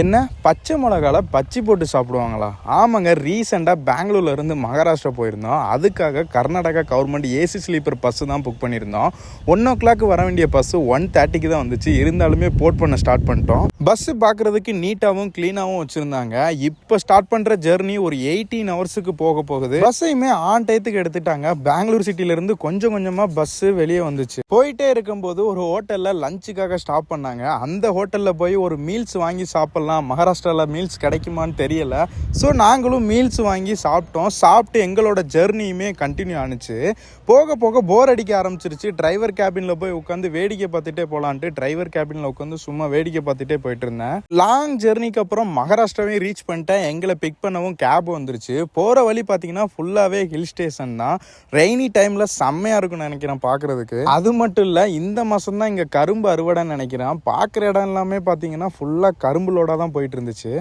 என்ன? பச்சை மிளகால பச்சி போட்டு சாப்பிடுவாங்களா? ஆமாங்க ரீசெண்டாக பெங்களூர்ல இருந்து மகாராஷ்டிரா போயிருந்தோம். அதுக்காக Karnataka government AC sleeper bus தான் புக் பண்ணியிருந்தோம். ஒன் ஓ கிளாக் வர வேண்டிய பஸ்ஸு ஒன் தேர்ட்டிக்கு தான் வந்துச்சு. இருந்தாலுமே போட் பண்ண ஸ்டார்ட் பண்ணிட்டோம். பஸ்ஸு பார்க்குறதுக்கு நீட்டாகவும் க்ளீனாகவும் வச்சுருந்தாங்க. இப்போ ஸ்டார்ட் பண்ணுற ஜெர்னி ஒரு எயிட்டீன் ஹவர்ஸுக்கு போக போகுது. பஸ்ஸையுமே ஆன் டயத்துக்கு எடுத்துட்டாங்க. பெங்களூர் சிட்டிலேருந்து கொஞ்சம் கொஞ்சமாக பஸ்ஸு வெளியே வந்துச்சு. போயிட்டே இருக்கும்போது ஒரு ஹோட்டலில் லஞ்சுக்காக ஸ்டாப் பண்ணாங்க. அந்த ஹோட்டலில் போய் ஒரு மீல்ஸ் வாங்கி சாப்பிட்லாம். மகாராஷ்டிராவில் மீல்ஸ் கிடைக்குமான்னு தெரியல. ஸோ நாங்களும் மீல்ஸ் வாங்கி சாப்பிட்டோம். சாப்பிட்டு எங்களோட ஜெர்னியுமே கண்டினியூ ஆனுச்சு. போக போக போர் அடிக்க ஆரம்பிச்சிருச்சு. டிரைவர் கேபினில் போய் உட்காந்து வேடிக்கை பார்த்துட்டே போகலான்ட்டு டிரைவர் கேபினில் உட்காந்து சும்மா வேடிக்கை பார்த்துட்டே போயிட்டு இருந்தேன். லாங் ஜெர்னிக்கு அப்புறம் மகாராஷ்டிராவையும் ரீச் பண்ணிட்டேன். எங்களை பிக் பண்ணவும் கேப் வந்துருச்சு. போகிற வழி பார்த்தீங்கன்னா ஃபுல்லாகவே ஹில் ஸ்டேஷன் தான். ரெய்னி டைமில் செம்மையாக இருக்கும்னு நினைக்கிறேன் பார்க்குறதுக்கு. அது மட்டும் இல்லை இந்த மாதம் தான் இங்கே கரும்பு அறுவடைன்னு நினைக்கிறேன். பார்க்குற இடம் எல்லாமே பார்த்தீங்கன்னா ஃபுல்லாக கரும்புலோட தான் போயிட்டு இருந்துச்சு.